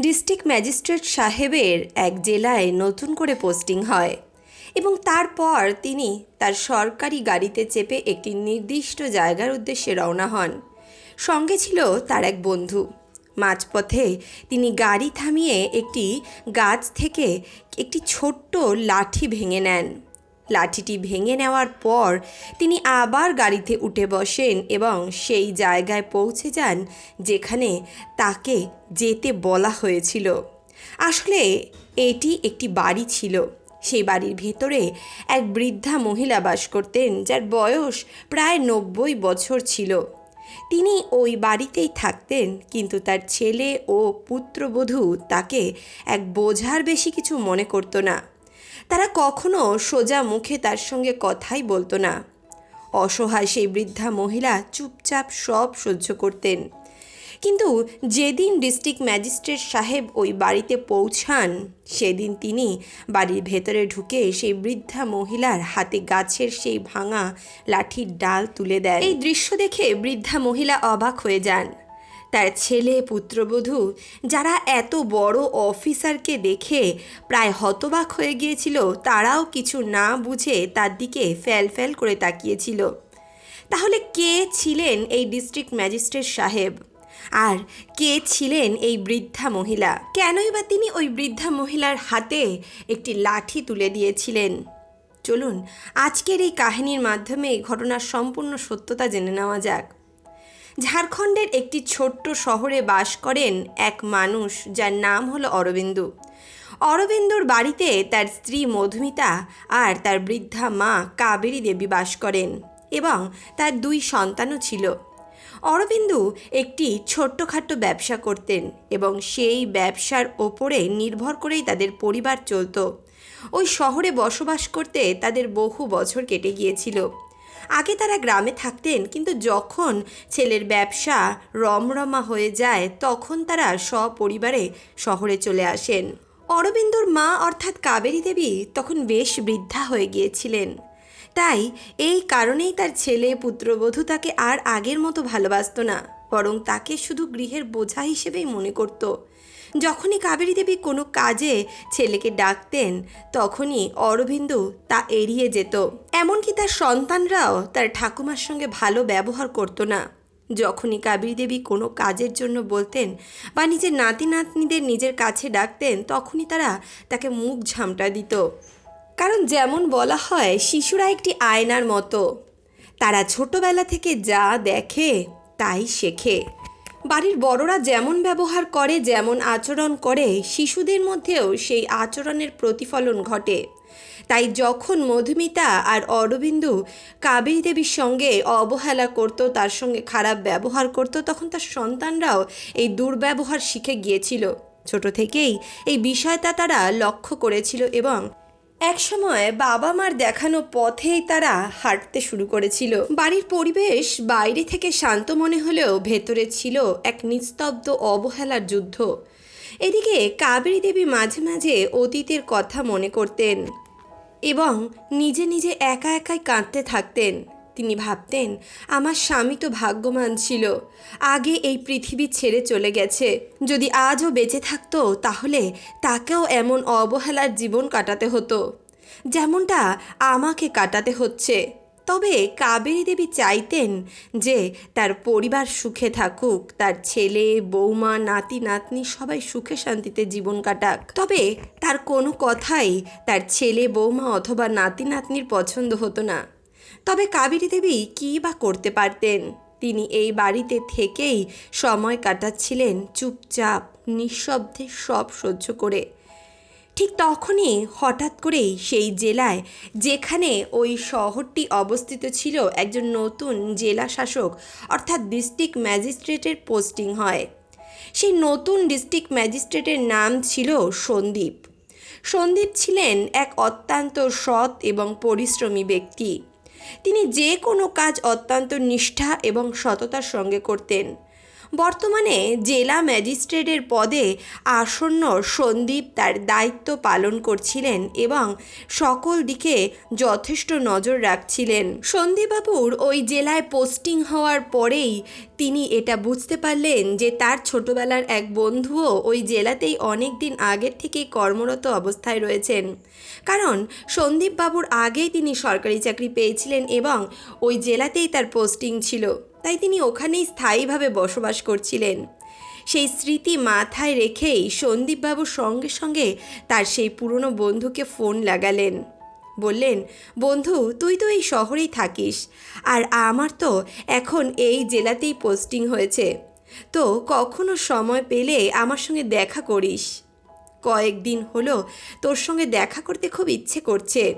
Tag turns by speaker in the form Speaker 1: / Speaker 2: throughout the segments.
Speaker 1: District magistrate সাহেবের এক জেলায় নতুন করে পোস্টিং হয় এবং তারপর তিনি তার সরকারি গাড়িতে চেপে একটি নির্দিষ্ট জায়গার উদ্দেশ্যে রওনা হন। সঙ্গে ছিল তার এক বন্ধু। মাঝপথে তিনি গাড়ি থামিয়ে একটি গাছ থেকে একটি ছোট্ট লাঠি ভেঙে নেন। লাঠিটি ভেঙে নেওয়ার পর তিনি আবার গাড়িতে উঠে বসেন এবং সেই জায়গায় পৌঁছে যান যেখানে তাকে যেতে বলা হয়েছিল। আসলে এটি একটি বাড়ি ছিল। সেই বাড়ির ভেতরে এক বৃদ্ধা মহিলা বাস করতেন যার বয়স প্রায় নব্বই বছর ছিল। তিনি ওই বাড়িতেই থাকতেন, কিন্তু তার ছেলে ও পুত্রবধূ তাকে এক বোঝার বেশি কিছু মনে করতো না। তারা কখনো সোজা মুখে তার সঙ্গে কথাই বলতো না। অসহায় সেই বৃদ্ধা মহিলা চুপচাপ সব সহ্য করতেন। কিন্তু যেদিন ডিস্ট্রিক্ট ম্যাজিস্ট্রেট সাহেব ওই বাড়িতে পৌঁছান, সেদিন তিনি বাড়ির ভেতরে ঢুকে সেই বৃদ্ধা মহিলার হাতে গাছের সেই ভাঙা লাঠির ডাল তুলে দেয় এই দৃশ্য দেখে বৃদ্ধা মহিলা অবাক হয়ে যান। তার ছেলে পুত্রবধূ, যারা এত বড় অফিসারকে দেখে প্রায় হতবাক হয়ে গিয়েছিল, তারাও কিছু না বুঝে তার দিকে ফ্যাল ফ্যাল করে তাকিয়েছিল। তাহলে কে ছিলেন এই ডিস্ট্রিক্ট ম্যাজিস্ট্রেট সাহেব? আর কে ছিলেন এই বৃদ্ধা মহিলা? কেনই বা তিনি ওই বৃদ্ধা মহিলার হাতে একটি লাঠি তুলে দিয়েছিলেন? চলুন, আজকের এই কাহিনীর মাধ্যমে ঘটনার সম্পূর্ণ সত্যতা জেনে নেওয়া যাক। ঝাড়খণ্ডের একটি ছোট্ট শহরে বাস করেন এক মানুষ যার নাম হলো অরবিন্দু। অরবিন্দুর বাড়িতে তার স্ত্রী মধুমিতা আর তার বৃদ্ধা মা কাবেরী দেবী বাস করেন এবং তার দুই সন্তানও ছিল। অরবিন্দু একটি ছোট্টখাট্ট ব্যবসা করতেন এবং সেই ব্যবসার ওপরে নির্ভর করেই তাদের পরিবার চলত। ওই শহরে বসবাস করতে তাদের বহু বছর কেটে গিয়েছিল। আগে তারা গ্রামে থাকতেন, কিন্তু যখন ছেলের ব্যবসা রমরমা হয়ে যায়, তখন তারা সপরিবারে শহরে চলে আসেন। অরবিন্দুর মা অর্থাৎ কাবেরী দেবী তখন বেশ বৃদ্ধা হয়ে গিয়েছিলেন। তাই এই কারণেই তার ছেলে পুত্রবধূ তাকে আর আগের মতো ভালোবাসতো না, বরং তাকে শুধু গৃহের বোঝা হিসেবেই মনে করত। যখনই কাবেরী দেবী কোনো কাজে ছেলেকে ডাকতেন, তখনই অরবিন্দু তা এড়িয়ে যেত। এমনকি তার সন্তানরাও তার ঠাকুমার সঙ্গে ভালো ব্যবহার করতো না। যখনই কাবেরী দেবী কোনো কাজের জন্য বলতেন বা নিজের নাতি নাতনিদের নিজের কাছে ডাকতেন, তখনই তারা তাকে মুখ ঝামটা দিত। কারণ যেমন বলা হয়, শিশুরা একটি আয়নার মতো। তারা ছোটবেলা থেকে যা দেখে তাই শেখে। বাড়ির বড়রা যেমন ব্যবহার করে, যেমন আচরণ করে, শিশুদের মধ্যেও সেই আচরণের প্রতিফলন ঘটে। তাই যখন মধুমিতা আর অরবিন্দু কাবেরী দেবীর সঙ্গে অবহেলা করত, তার সঙ্গে খারাপ ব্যবহার করত, তখন তার সন্তানরাও এই দুর্ব্যবহার শিখে গিয়েছিল। ছোট থেকেই এই বিষয়টা তারা লক্ষ্য করেছিল এবং একসময় বাবা মার দেখানো পথেই তারা হাঁটতে শুরু করেছিল। বাড়ির পরিবেশ বাইরে থেকে শান্ত মনে হলেও ভেতরে ছিল এক নিস্তব্ধ অবহেলার যুদ্ধ। এদিকে কাবেরী দেবী মাঝে মাঝে অতীতের কথা মনে করতেন এবং নিজে নিজে একা একাই কাঁদতে থাকতেন। তিনি ভাবতেন, আমার স্বামী তো ভাগ্যবান ছিল। আগে এই পৃথিবী ছেড়ে চলে গেছে। যদি আজও বেঁচে থাকতো, তাহলে তাকেও এমন অবহেলার জীবন কাটাতে হতো। যেমনটা আমাকে কাটাতে হচ্ছে। তবে কাবেরী দেবী চাইতেন যে তার পরিবার সুখে থাকুক, তার ছেলে, বৌমা, নাতি, নাতনি সবাই সুখে শান্তিতে জীবন কাটাক। তবে তার কোনো কথাই তার ছেলে, বৌমা অথবা নাতি, নাতনির পছন্দ হতো না। তবে কাবেরী দেবী কী বা করতে পারতেন? তিনি এই বাড়িতে থেকেই সময় কাটাচ্ছিলেন চুপচাপ, নিঃশব্দে সব সহ্য করে। ঠিক তখনই হঠাৎ করেই সেই জেলায়, যেখানে ওই শহরটি অবস্থিত ছিল, একজন নতুন জেলা শাসক, অর্থাৎ ডিস্ট্রিক্ট ম্যাজিস্ট্রেটের পোস্টিং হয়। সেই নতুন ডিস্ট্রিক্ট ম্যাজিস্ট্রেটের নাম ছিল সন্দীপ। সন্দীপ ছিলেন এক অত্যন্ত সৎ এবং পরিশ্রমী ব্যক্তি। তিনি যে কোনো কাজ অত্যন্ত নিষ্ঠা এবং সততার সঙ্গে করতেন। বর্তমানে জেলা ম্যাজিস্ট্রেটের পদে আসন্ন সন্দীপ তার দায়িত্ব পালন করছিলেন এবং সকল দিকে যথেষ্ট নজর রাখছিলেন। সন্দীপবাবুর ওই জেলায় পোস্টিং হওয়ার পরেই তিনি এটা বুঝতে পারলেন যে তার ছোটবেলার এক বন্ধুও ওই জেলাতেই অনেক দিন আগের থেকেই কর্মরত অবস্থায় রয়েছেন। কারণ সন্দীপবাবুর আগেই তিনি সরকারি চাকরি পেয়েছিলেন এবং ওই জেলাতেই তার পোস্টিং ছিল। তাই তিনি ওখানেই স্থায়ীভাবে বসবাস করছিলেন। সেই স্মৃতি মাথায় রেখেই সন্দীপবাবু সঙ্গে সঙ্গে তার সেই পুরনো বন্ধুকে ফোন লাগালেন। বললেন, বন্ধু, তুই তো এই শহরেই থাকিস, আর আমার তো এখন এই জেলাতেই পোস্টিং হয়েছে। তো কখনো সময় পেলে আমার সঙ্গে দেখা করিস। কয়েকদিন হলো তোর সঙ্গে দেখা করতে খুব ইচ্ছে করছে।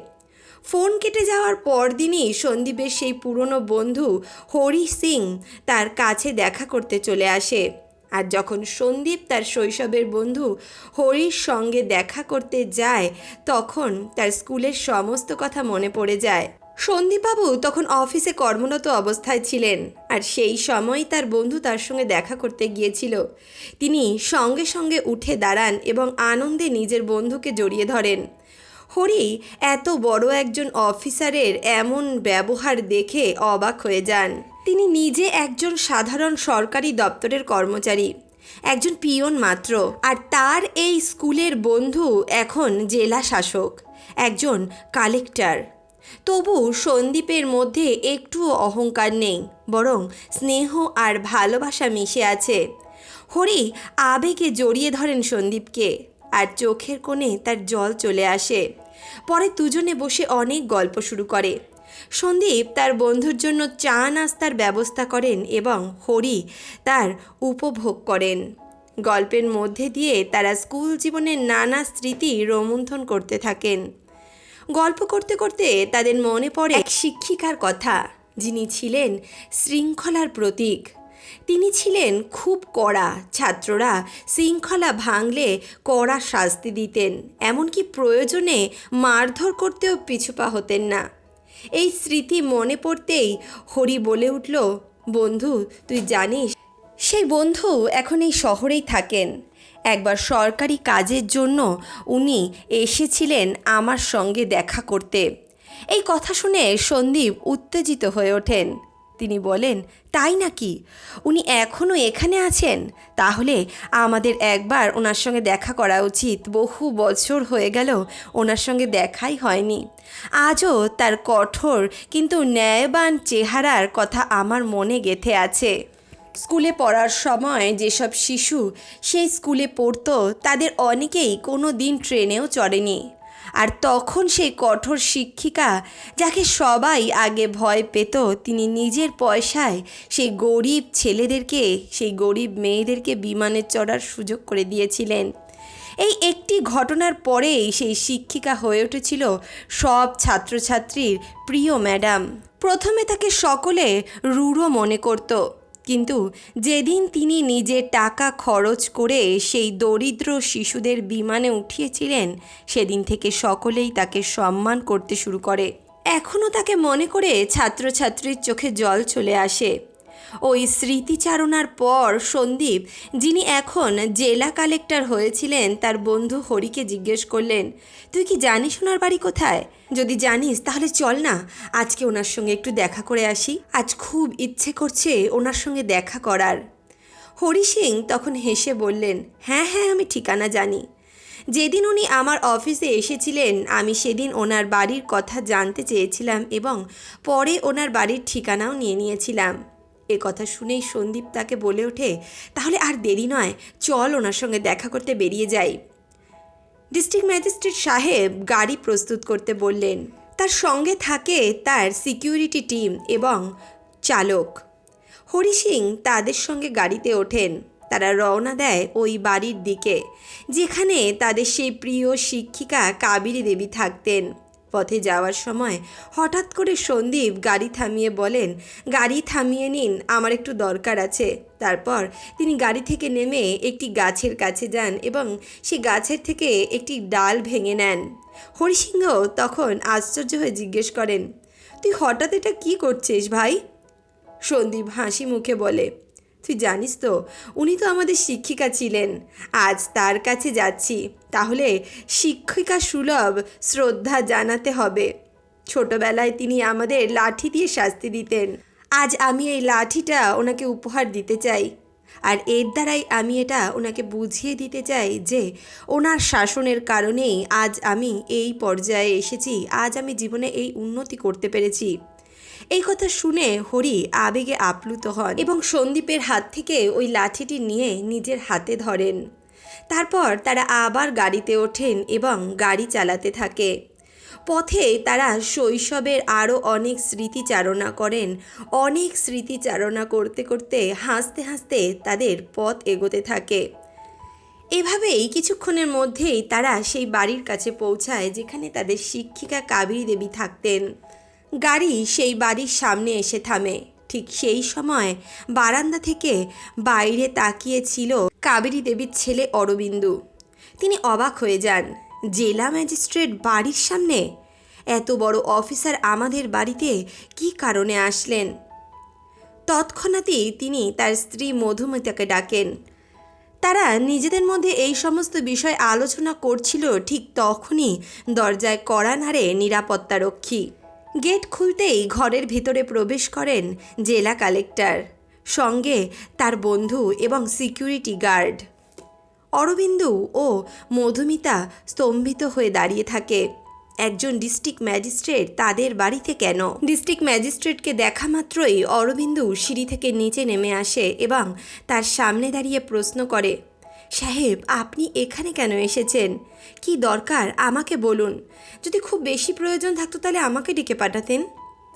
Speaker 1: ফোন কেটে যাওয়ার পরদিনই সন্দীপের সেই পুরনো বন্ধু হরি সিং তার কাছে দেখা করতে চলে আসে। আর যখন সন্দীপ তার শৈশবের বন্ধু হরির সঙ্গে দেখা করতে যায়, তখন তার স্কুলের সমস্ত কথা মনে পড়ে যায়। সন্দীপবাবু তখন অফিসে কর্মরত অবস্থায় ছিলেন আর সেই সময় তার বন্ধু তার সঙ্গে দেখা করতে গিয়েছিল। তিনি সঙ্গে সঙ্গে উঠে দাঁড়ান এবং আনন্দে নিজের বন্ধুকে জড়িয়ে ধরেন। হরি, এত বড় একজন অফিসারের এমন ব্যবহার দেখে অবাক হয়ে যান। তিনি নিজে একজন সাধারণ সরকারি দপ্তরের কর্মচারী, একজন পিয়ন মাত্র, আর তার এই স্কুলের বন্ধু এখন জেলা শাসক, একজন কালেক্টর। তবু সন্দীপের মধ্যে একটুও অহংকার নেই, বরং স্নেহ আর ভালোবাসা মিশে আছে। হরি আবেগে জড়িয়ে ধরেন সন্দীপকে। আর চোখের কোণে তার জল চলে আসে। পরে দুজনে বসে অনেক গল্প শুরু করে। সন্দীপ তার বন্ধুর জন্য চা নাস্তার ব্যবস্থা করেন এবং হরি তার উপভোগ করেন। গল্পের মধ্যে দিয়ে তারা স্কুল জীবনের নানা স্মৃতি রোমন্থন করতে থাকেন। গল্প করতে করতে তাদের মনে পড়ে এক শিক্ষিকার কথা, যিনি ছিলেন শৃঙ্খলার প্রতীক। তিনি ছিলেন খুব কড়া ছাত্ররা শৃঙ্খলা ভাঙলে কড়া শাস্তি দিতেন, এমনকি প্রয়োজনে মারধর করতেও পিছুপা হতেন না। এই স্মৃতি মনে পড়তেই হরি বলে উঠল, বন্ধু, তুই জানিস, সেই বন্ধু এখন এই শহরেই থাকেন। একবার সরকারি কাজের জন্য উনি এসেছিলেন আমার সঙ্গে দেখা করতে। এই কথা শুনে সন্দীপ উত্তেজিত হয়ে ওঠেন। তিনি বলেন, তাই নাকি? উনি এখনও এখানে আছেন? তাহলে আমাদের একবার ওনার সঙ্গে দেখা করা উচিত। বহু বছর হয়ে গেল ওনার সঙ্গে দেখাই হয়নি। আজও তার কঠোর কিন্তু ন্যায়বান চেহারার কথা আমার মনে গেথে আছে। স্কুলে পড়ার সময় যেসব শিশু সেই স্কুলে পড়তো, তাদের অনেকেই কোনো দিন ট্রেনেও চড়েনি। আর তখন সেই কঠোর শিক্ষিকা যাকে সবাই আগে ভয় পেত, তিনি নিজের পয়সায় সেই গরিব ছেলেদেরকে, সেই গরিব মেয়েদেরকে বিমানে চড়ার সুযোগ করে দিয়েছিলেন। এই একটি ঘটনার পরেই সেই শিক্ষিকা হয়ে উঠেছিল সব ছাত্রছাত্রীর প্রিয় ম্যাডাম। প্রথমে তাকে সকলে রূঢ় মনে করত। কিন্তু যেদিন তিনি নিজের টাকা খরচ করে সেই দরিদ্র শিশুদের বিমানে উঠিয়েছিলেন, সেদিন থেকে সকলেই তাকে সম্মান করতে শুরু করে। এখনও তাকে মনে করে ছাত্রছাত্রীর চোখে জল চলে আসে। ওই স্মৃতিচারণার পর সন্দীপ, যিনি এখন জেলা কালেক্টর হয়েছিলেন, তার বন্ধু হরিকে জিজ্ঞেস করলেন, তুই কি জানিস ওনার বাড়ি কোথায়? যদি জানিস, তাহলে চল না, আজকে ওনার সঙ্গে একটু দেখা করে আসি। আজ খুব ইচ্ছে করছে ওনার সঙ্গে দেখা করার। হরি সিং তখন হেসে বললেন হ্যাঁ হ্যাঁ আমি ঠিকানা জানি। যেদিন উনি আমার অফিসে এসেছিলেন, আমি সেদিন ওনার বাড়ির কথা জানতে চেয়েছিলাম এবং পরে ওনার বাড়ির ঠিকানাও নিয়ে নিয়েছিলাম। এ কথা শুনেই সন্দীপ তাকে বলে ওঠে, তাহলে আর দেরি নয়, চল ওনার সঙ্গে দেখা করতে বেরিয়ে যাই। ডিস্ট্রিক্ট ম্যাজিস্ট্রেট সাহেব গাড়ি প্রস্তুত করতে বললেন, তার সঙ্গে থাকে তার সিকিউরিটি টিম এবং চালক। হরি সিং তাদের সঙ্গে গাড়িতে ওঠেন, তারা রওনা দেয় ওই বাড়ির দিকে, যেখানে তাদের সেই প্রিয় শিক্ষিকা কাবেরী দেবী থাকতেন। পথে যাওয়ার সময় হঠাৎ করে সন্দীপ গাড়ি থামিয়ে বলেন, গাড়ি থামিয়ে নিন, আমার একটু দরকার আছে। তারপর তিনি গাড়ি থেকে নেমে একটি গাছের কাছে যান এবং সে গাছের থেকে একটি ডাল ভেঙে নেন। হরিসিংহ তখন আশ্চর্য হয়ে জিজ্ঞেস করেন, তুই হঠাৎ এটা কি করছিস ভাই? সন্দীপ হাসি মুখে বলে তুই জানিস তো, উনি তো আমাদের শিক্ষিকা ছিলেন। আজ তার কাছে যাচ্ছি। তাহলে শিক্ষিকা সুলভ শ্রদ্ধা জানাতে হবে। ছোটবেলায় তিনি আমাদের লাঠি দিয়ে শাস্তি দিতেন। আজ আমি এই লাঠিটা ওনাকে উপহার দিতে চাই। আর এর দ্বারাই আমি এটা ওনাকে বুঝিয়ে দিতে চাই যে ওনার শাসনের কারণেই আজ আমি এই পর্যায়ে এসেছি। আজ আমি জীবনে এই উন্নতি করতে পেরেছি। এই কথা শুনে হরি আবেগে আপ্লুত হন এবং সন্দীপের হাত থেকে ওই লাঠিটি নিয়ে নিজের হাতে ধরেন। তারপর তারা আবার গাড়িতে ওঠেন এবং গাড়ি চালাতে থাকে। পথে তারা শৈশবের আরও অনেক স্মৃতিচারণা করেন। অনেক স্মৃতিচারণা করতে করতে হাসতে হাসতে তাদের পথ এগোতে থাকে। এভাবেই কিছুক্ষণের মধ্যেই তারা সেই বাড়ির কাছে পৌঁছায় যেখানে তাদের শিক্ষিকা কাবেরী দেবী থাকতেন। গাড়ি সেই বাড়ির সামনে এসে থামে। ঠিক সেই সময় বারান্দা থেকে বাইরে তাকিয়ে ছিল কাবেরী দেবীর ছেলে অরবিন্দু। তিনি অবাক হয়ে যান, জেলা ম্যাজিস্ট্রেট বাড়ির সামনে? এত বড় অফিসার আমাদের বাড়িতে কী কারণে আসলেন? তৎক্ষণাৎই তিনি তার স্ত্রী মধুমিতাকে ডাকেন। তারা নিজেদের মধ্যে এই সমস্ত বিষয় আলোচনা করছিল ঠিক তখনই দরজায় কড়া নাড়ে নিরাপত্তারক্ষী। গেট খুলতেই ঘরের ভিতরে প্রবেশ করেন জেলা কালেক্টর, সঙ্গে তার বন্ধু এবং সিকিউরিটি গার্ড। অরবিন্দু ও মধুমিতা স্তম্ভিত হয়ে দাঁড়িয়ে থাকে। একজন ডিস্ট্রিক্ট ম্যাজিস্ট্রেট তাদের বাড়িতে কেন? ডিস্ট্রিক্ট ম্যাজিস্ট্রেটকে দেখা মাত্রই অরবিন্দু সিঁড়ি থেকে নিচে নেমে আসে এবং তার সামনে দাঁড়িয়ে প্রশ্ন করে সাহেব, আপনি এখানে কেন এসেছেন? কি দরকার? আমাকে বলুন। যদি খুব বেশি প্রয়োজন থাকতো তাহলে আমাকে ডেকে পাঠাতেন।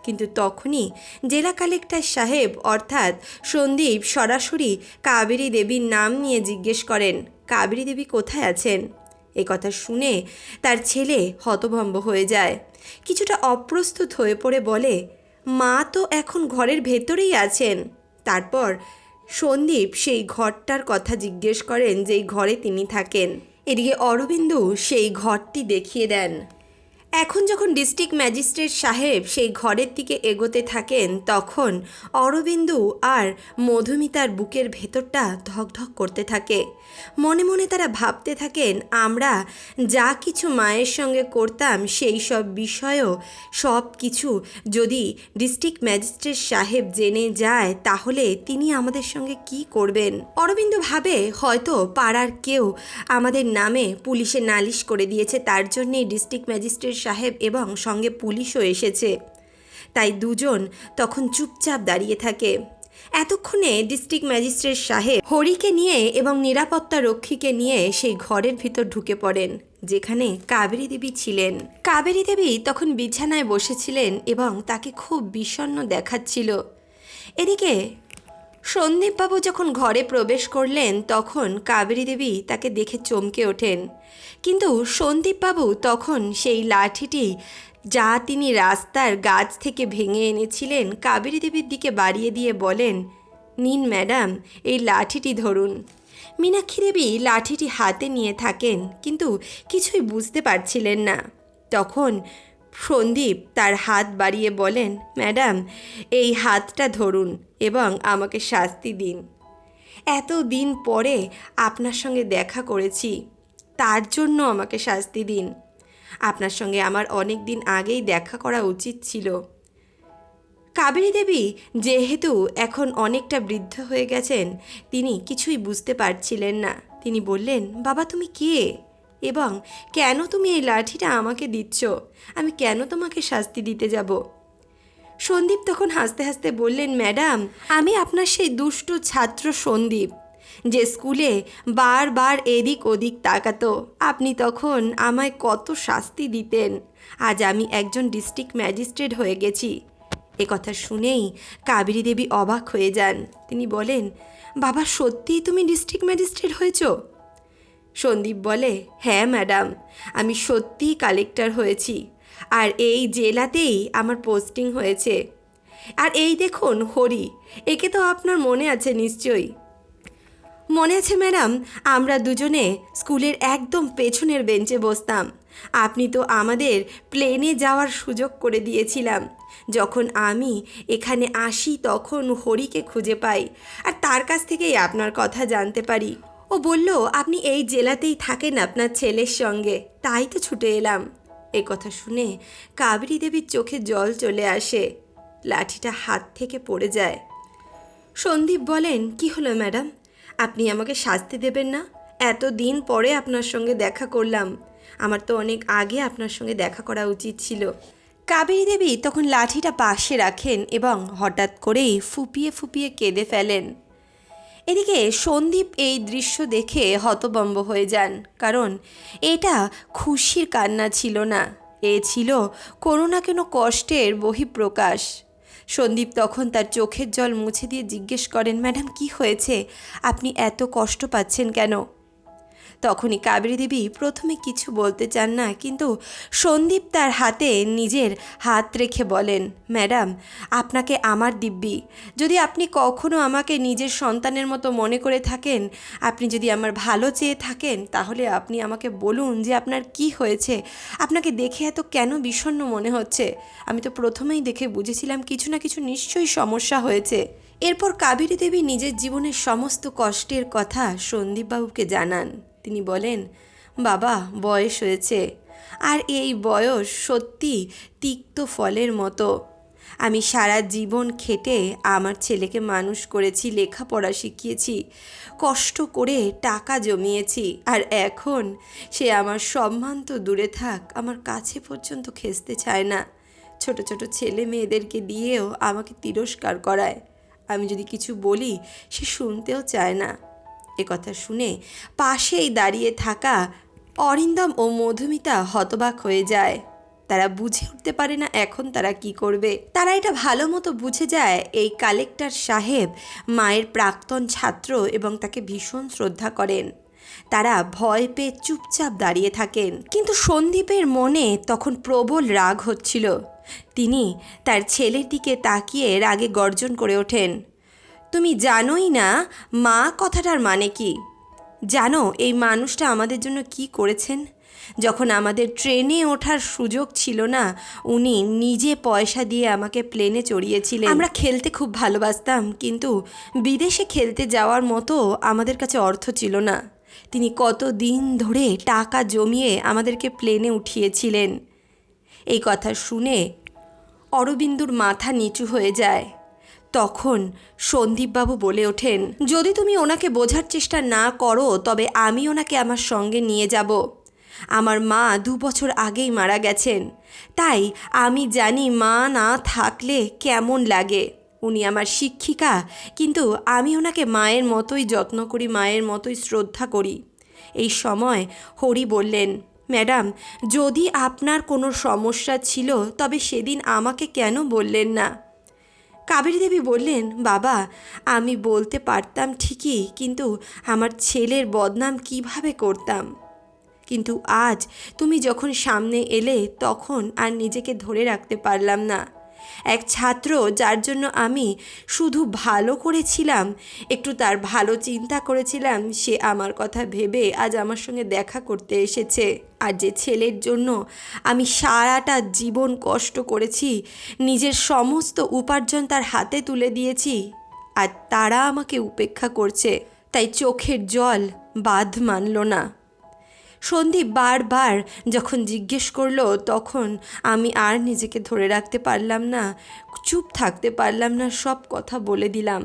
Speaker 1: কিন্তু তখনই জেলা কালেক্টর সাহেব, অর্থাৎ সন্দীপ সরাসরি কাবেরী দেবীর নাম নিয়ে জিজ্ঞেস করেন, কাবেরী দেবী কোথায় আছেন? এ কথা শুনে তার ছেলে হতভম্ব হয়ে যায়। কিছুটা অপ্রস্তুত হয়ে পড়ে বলে, মা তো এখন ঘরের ভেতরেই আছেন। তারপর সন্দীপ সেই ঘরটার কথা জিজ্ঞেস করেন যেই ঘরে তিনি থাকেন। এদিকে অরবিন্দু সেই ঘরটি দেখিয়ে দেন। এখন যখন ডিস্ট্রিক্ট ম্যাজিস্ট্রেট সাহেব সেই ঘরের দিকে এগোতে থাকেন, তখন অরবিন্দু আর মধুমিতার বুকের ভেতরটা ধকধক করতে থাকে। মনে মনে তারা ভাবতে থাকেন, আমরা যা কিছু মায়ের সঙ্গে করতাম, সেই সব বিষয়েও সব কিছু যদি ডিস্ট্রিক্ট ম্যাজিস্ট্রেট সাহেব জেনে যায়, তাহলে তিনি আমাদের সঙ্গে কি করবেন? অরবিন্দ ভাবে, হয়তো পাড়ার কেউ আমাদের নামে পুলিশে নালিশ করে দিয়েছে, তার জন্যেই ডিস্ট্রিক্ট ম্যাজিস্ট্রেট সাহেব এবং সঙ্গে পুলিশও এসেছে। তাই দুজন তখন চুপচাপ দাঁড়িয়ে থাকে। এতক্ষণে ডিস্ট্রিক্ট ম্যাজিস্ট্রেট সাহেব হরিকে নিয়ে এবং নিরাপত্তা রক্ষীকে নিয়ে সেই ঘরের ভিতর ঢুকে পড়েন, যেখানে কাবেরী দেবী ছিলেন। কাবেরী দেবী তখন বিছানায় বসেছিলেন এবং তাকে খুব বিষণ্ণ দেখাচ্ছিল। এদিকে সন্দীপবাবু যখন ঘরে প্রবেশ করলেন, তখন কাবেরী দেবী তাকে দেখে চমকে ওঠেন। কিন্তু সন্দীপবাবু তখন সেই লাঠিটি যা তিনি রাস্তার গাছ থেকে ভেঙে এনেছিলেন, কাবেরী দেবীর দিকে বাড়িয়ে দিয়ে বলেন, নিন ম্যাডাম, এই লাঠিটি ধরুন। মীনাক্ষী দেবী লাঠিটি হাতে নিয়ে থাকেন, কিন্তু কিছুই বুঝতে পারছিলেন না। তখন সন্দীপ তার হাত বাড়িয়ে বলেন, ম্যাডাম, এই হাতটা ধরুন এবং আমাকে শাস্তি দিন। এত দিন পরে আপনার সঙ্গে দেখা করেছি, তার জন্য আমাকে শাস্তি দিন। আপনার সঙ্গে আমার অনেক দিন আগেই দেখা করা উচিত ছিল। কাবেরী দেবী যেহেতু এখন অনেকটা বৃদ্ধ হয়ে গেছেন, তিনি কিছুই বুঝতে পারছিলেন না। তিনি বললেন, বাবা, তুমি কে? এবং কেন তুমি এই লাঠিটা আমাকে দিচ্ছ? আমি কেন তোমাকে শাস্তি দিতে যাব? সন্দীপ তখন হাসতে হাসতে বললেন, ম্যাডাম, আমি আপনার সেই দুষ্ট ছাত্র সন্দীপ, যে স্কুলে বারবার এদিক ওদিক তাকাতো। আপনি তখন আমায় কত শাস্তি দিতেন। আজ আমি একজন ডিস্ট্রিক্ট ম্যাজিস্ট্রেট হয়ে গেছি। এ কথা শুনেই কাবেরী দেবী অবাক হয়ে যান। তিনি বলেন, বাবা, সত্যিই তুমি ডিস্ট্রিক্ট ম্যাজিস্ট্রেট হয়েছো? সন্দীপ বলে হ্যাঁ ম্যাডাম, আমি সত্যিই কালেক্টর হয়েছি। আর এই জেলাতেই আমার পোস্টিং হয়েছে। আর এই দেখুন, হরি, একে তো আপনার মনে আছে নিশ্চয়ই। মনে আছে, ম্যাডাম, আমরা দুজনে স্কুলের একদম পেছনের বেঞ্চে বসতাম। আপনি তো আমাদের প্লেনে যাওয়ার সুযোগ করে দিয়েছিলাম। যখন আমি এখানে আসি, তখন হরিকে খুঁজে পাই। আর তার কাছ থেকেই আপনার কথা জানতে পারি। ও বলল, আপনি এই জেলাতেই থাকেন আপনার ছেলের সঙ্গে। তাই তো ছুটে এলাম। এই কথা শুনে কাবেরী দেবীর চোখে জল চলে আসে। লাঠিটা হাত থেকে পড়ে যায়। সন্দীপ বলেন, কি হলো ম্যাডাম? আপনি আমাকে শাস্তি দেবেন না? এত দিন পরে আপনার সঙ্গে দেখা করলাম। আমার তো অনেক আগে আপনার সঙ্গে দেখা করা উচিত ছিল। কাবেরী দেবী তখন লাঠিটা পাশে রাখেন এবং হঠাৎ করেই ফুপিয়ে ফুপিয়ে কেঁদে ফেলেন। এদিকে সন্দীপ এই দৃশ্য দেখে হতবম্ব হয়ে যান, কারণ এটা খুশির কান্না ছিল না। এ ছিল কোনো না কোনো কষ্টের বহিঃপ্রকাশ। সন্দীপ তখন তার চোখের জল মুছে দিয়ে জিজ্ঞেস করেন, ম্যাডাম, কি হয়েছে? আপনি এত কষ্ট পাচ্ছেন কেন? তখনই কাবেরী দেবী প্রথমে কিছু বলতে চান না, কিন্তু সন্দীপ তার হাতে নিজের হাত রেখে বলেন, ম্যাডাম, আপনাকে আমার দিব্যি। যদি আপনি কখনো আমাকে নিজের সন্তানের মতো মনে করে থাকেন, আপনি যদি আমার ভালো চেয়ে থাকেন, তাহলে আপনি আমাকে বলুন যে আপনার কি হয়েছে। আপনাকে দেখে এত কেন বিষণ্ণ মনে হচ্ছে? আমি তো প্রথমেই দেখে বুঝেছিলাম কিছু না কিছু নিশ্চয়ই সমস্যা হয়েছে। এরপর কাবেরী দেবী নিজের জীবনের সমস্ত কষ্টের কথা সন্দীপবাবুকে জানান। তিনি বলেন, বাবা, বয়স হয়েছে। আর এই বয়স সত্যি তিক্ত ফলের মতো। আমি সারা জীবন খেটে আমার ছেলেকে মানুষ করেছি, লেখাপড়া শিখিয়েছি, কষ্ট করে টাকা জমিয়েছি। আর এখন সে আমার সম্মান তো দূরে থাক, আমার কাছে পর্যন্ত খেসতে চায় না। ছোট ছোট ছেলে মেয়েদেরকে দিয়েও আমাকে তিরস্কার করায়। আমি যদি কিছু বলি, সে শুনতেও চায় না। কথা শুনে পাশেই দাঁড়িয়ে থাকা অরিন্দম ও মধুমিতা হতবাক হয়ে যায়। তারা বুঝে উঠতে পারে না এখন তারা কি করবে। তারা এটা ভালো মতো বুঝে যায় এই কালেক্টর সাহেব মায়ের প্রাক্তন ছাত্র এবং তাকে ভীষণ শ্রদ্ধা করেন। তারা ভয় পেয়ে চুপচাপ দাঁড়িয়ে থাকেন। কিন্তু সন্দীপের মনে তখন প্রবল রাগ হচ্ছিল। তিনি তার ছেলের দিকে তাকিয়ে রাগে গর্জন করে ওঠেন। তুমি জানোই না মা কথাটার মানে কি? জানো এই মানুষটা আমাদের জন্য কি করেছেন? যখন আমাদের ট্রেনে ওঠার সুযোগ ছিল না, উনি নিজে পয়সা দিয়ে আমাকে প্লেনে চড়িয়েছিলেন। আমরা খেলতে খুব ভালোবাসতাম, কিন্তু বিদেশে খেলতে যাওয়ার মতো আমাদের কাছে অর্থ ছিল না। তিনি কত দিন ধরে টাকা জমিয়ে আমাদেরকে প্লেনে উঠিয়েছিলেন। এই কথা শুনে অরবিন্দুর মাথা নিচু হয়ে যায়। তখন সন্দীপবাবু বলে ওঠেন, যদি তুমি ওনাকে বোঝার চেষ্টা না করো, তবে আমি ওনাকে আমার সঙ্গে নিয়ে যাব। আমার মা দু বছর আগেই মারা গেছেন। তাই আমি জানি মা না থাকলে কেমন লাগে। উনি আমার শিক্ষিকা, কিন্তু আমি ওনাকে মায়ের মতোই যত্ন করি, মায়ের মতোই শ্রদ্ধা করি। এই সময় হরি বললেন, ম্যাডাম, যদি আপনার কোনো সমস্যা ছিল, তবে সেদিন আমাকে কেন বললেন না? কাবেরী দেবী বললেন, বাবা, আমি বলতে পারতাম ঠিকই, কিন্তু আমার ছেলের বদনাম কীভাবে করতাম? কিন্তু আজ তুমি যখন সামনে এলে, তখন আর নিজেকে ধরে রাখতে পারলাম না। এক ছাত্র যার জন্য আমি শুধু ভালো করেছিলাম, একটু তার ভালো চিন্তা করেছিলাম, সে আমার কথা ভেবে আজ আমার সঙ্গে দেখা করতে এসেছে। আর যে ছেলের জন্য আমি সারাটা জীবন কষ্ট করেছি, নিজের সমস্ত উপার্জন তার হাতে তুলে দিয়েছি, আর তারা আমাকে উপেক্ষা করছে। তাই চোখের জল বাঁধ মানল না। সন্দীপ বারবার যখন জিজ্ঞেস করল, তখন আমি আর নিজেকে ধরে রাখতে পারলাম না, চুপ থাকতে পারলাম না, সব কথা বলে দিলাম।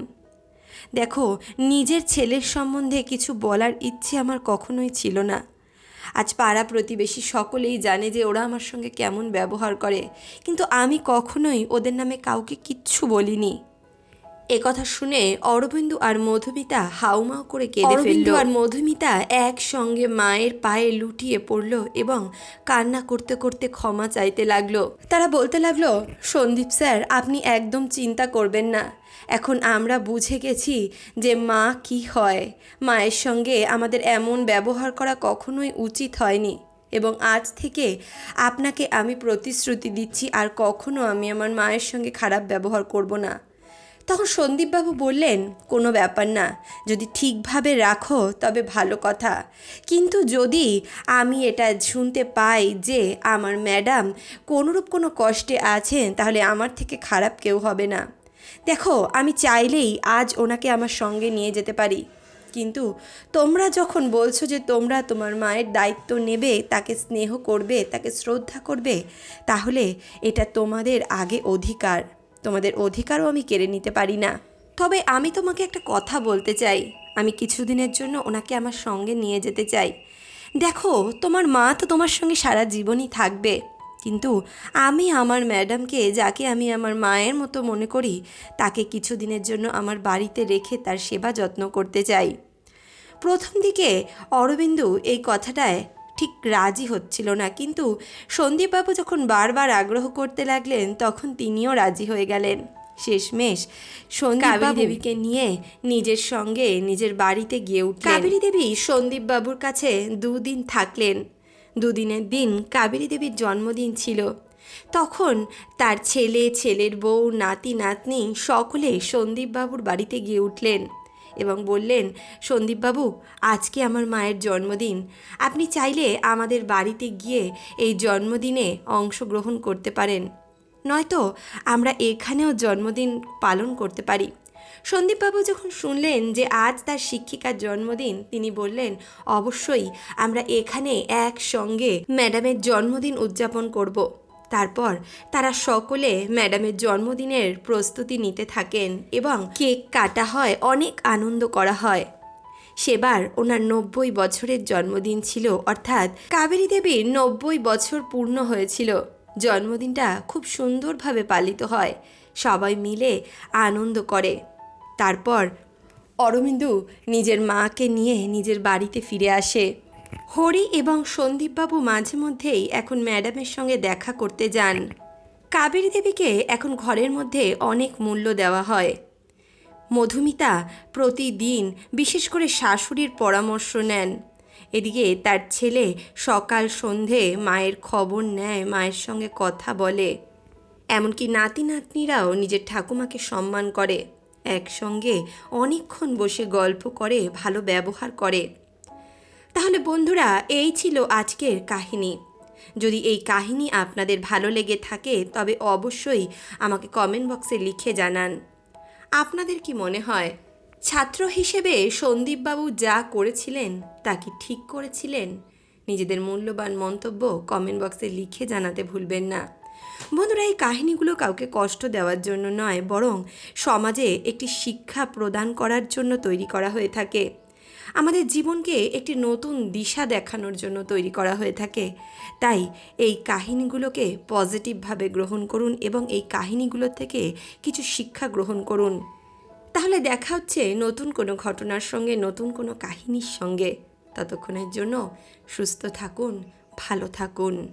Speaker 1: দেখো, নিজের ছেলের সম্বন্ধে কিছু বলার ইচ্ছে আমার কখনোই ছিল না। আজ পাড়া প্রতিবেশী সকলেই জানে যে ওরা আমার সঙ্গে কেমন ব্যবহার করে, কিন্তু আমি কখনোই ওদের নামে কাউকে কিচ্ছু বলিনি। এ কথা শুনে অরবিন্দু আর মধুমিতা হাউমাউ করে কেঁদে ফেলল। আর মধুমিতা একসঙ্গে মায়ের পায়ে লুটিয়ে পড়ল এবং কান্না করতে করতে ক্ষমা চাইতে লাগল। তারা বলতে লাগল সন্দীপ স্যার আপনি একদম চিন্তা করবেন না। এখন আমরা বুঝে গেছি যে মা কি হয়। মায়ের সঙ্গে আমাদের এমন ব্যবহার করা কখনোই উচিত হয়নি এবং আজ থেকে আপনাকে আমি প্রতিশ্রুতি দিচ্ছি আর কখনো আমি আমার মায়ের সঙ্গে খারাপ ব্যবহার করব না। তখন সন্দীপবাবু বললেন, কোনো ব্যাপার না, যদি ঠিকভাবে রাখো তবে ভালো কথা। কিন্তু যদি আমি এটা শুনতে পাই যে আমার ম্যাডাম কোনোরূপ কোনো কষ্টে আছেন, তাহলে আমার থেকে খারাপ কেউ হবে না। দেখো, আমি চাইলেই আজ ওনাকে আমার সঙ্গে নিয়ে যেতে পারি। কিন্তু তোমরা যখন বলছো যে তোমরা তোমার মায়ের দায়িত্ব নেবে, তাকে স্নেহ করবে, তাকে শ্রদ্ধা করবে, তাহলে এটা তোমাদের আগে অধিকার। তোমাদের অধিকারও আমি কেড়ে নিতে পারি না। তবে আমি তোমাকে একটা কথা বলতে চাই। আমি কিছুদিনের জন্য ওনাকে আমার সঙ্গে নিয়ে যেতে চাই। দেখো, তোমার মা তো তোমার সঙ্গে সারা জীবনই থাকবে। কিন্তু আমি আমার ম্যাডামকে, যাকে আমি আমার মায়ের মতো মনে করি, তাকে কিছুদিনের জন্য আমার বাড়িতে রেখে তার সেবা যত্ন করতে চাই। প্রথম দিকে অরবিন্দু এই কথাটায় ঠিক রাজি হচ্ছিল না। কিন্তু সন্দীপবাবু যখন বারবার আগ্রহ করতে লাগলেন তখন তিনিও রাজি হয়ে গেলেন। শেষমেশ সন্দীপ দেবীকে নিয়ে নিজের সঙ্গে নিজের বাড়িতে গিয়ে উঠলেন। কাবেরী দেবী সন্দীপবাবুর কাছে দুদিন থাকলেন। দুদিনের দিন কাবেরী দেবীর জন্মদিন ছিল। তখন তার ছেলে ছেলের বউ নাতি নাতনি সকলে সন্দীপবাবুর বাড়িতে গিয়ে উঠলেন। এবং বললেন, সন্দীপবাবু, আজকে আমার মায়ের জন্মদিন। আপনি চাইলে আমাদের বাড়িতে গিয়ে এই জন্মদিনে অংশগ্রহণ করতে পারেন। নয়তো আমরা এখানেও জন্মদিন পালন করতে পারি। সন্দীপবাবু যখন শুনলেন যে আজ তার শিক্ষিকার জন্মদিন, তিনি বললেন, অবশ্যই, আমরা এখানে একসঙ্গে ম্যাডামের জন্মদিন উদযাপন করব। তারপর তারা সকলে ম্যাডামের জন্মদিনের প্রস্তুতি নিতে থাকেন এবং কেক কাটা হয়, অনেক আনন্দ করা হয়। সেবার ওনার নব্বই বছরের জন্মদিন ছিল, অর্থাৎ কাবেরী দেবীর নব্বই বছর পূর্ণ হয়েছিল। জন্মদিনটা খুব সুন্দরভাবে পালিত হয়, সবাই মিলে আনন্দ করে। তারপর অরবিন্দু নিজের মাকে নিয়ে নিজের বাড়িতে ফিরে আসে। হরি এবং সন্দীপবাবু মাঝে মধ্যেই এখন ম্যাডামের সঙ্গে দেখা করতে যান। কাবেরী দেবীকে এখন ঘরের মধ্যে অনেক মূল্য দেওয়া হয়। মধুমিতা প্রতিদিন বিশেষ করে শাশুড়ির পরামর্শ নেন। এদিকে তার ছেলে সকাল সন্ধে মায়ের খবর নেয়, মায়ের সঙ্গে কথা বলে। এমনকি নাতি নাতনিরাও নিজের ঠাকুমাকে সম্মান করে। একসঙ্গে অনেকক্ষণ বসে গল্প করে, ভালো ব্যবহার করে। তাহলে বন্ধুরা, এই ছিল আজকের কাহিনী। যদি এই কাহিনী আপনাদের ভালো লেগে থাকে, তবে অবশ্যই আমাকে কমেন্ট বক্সে লিখে জানান। আপনাদের কি মনে হয়, ছাত্র হিসেবে সন্দীপবাবু যা করেছিলেন, তা কি ঠিক করেছিলেন? নিজেদের মূল্যবান মন্তব্য কমেন্ট বক্সে লিখে জানাতে ভুলবেন না। বন্ধুরা, এই কাহিনীগুলো কাউকে কষ্ট দেওয়ার জন্য নয়, বরং সমাজে একটি শিক্ষা প্রদান করার জন্য তৈরি করা হয়ে থাকে। আমাদের জীবনকে একটি নতুন দিশা দেখানোর জন্য তৈরি করা হয়ে থাকে। তাই এই কাহিনীগুলোকে পজিটিভভাবে গ্রহণ করুন এবং এই কাহিনীগুলোর থেকে কিছু শিক্ষা গ্রহণ করুন। তাহলে দেখা হচ্ছে নতুন কোনো ঘটনার সঙ্গে, নতুন কোনো কাহিনীর সঙ্গে। ততক্ষণের জন্য সুস্থ থাকুন, ভালো থাকুন।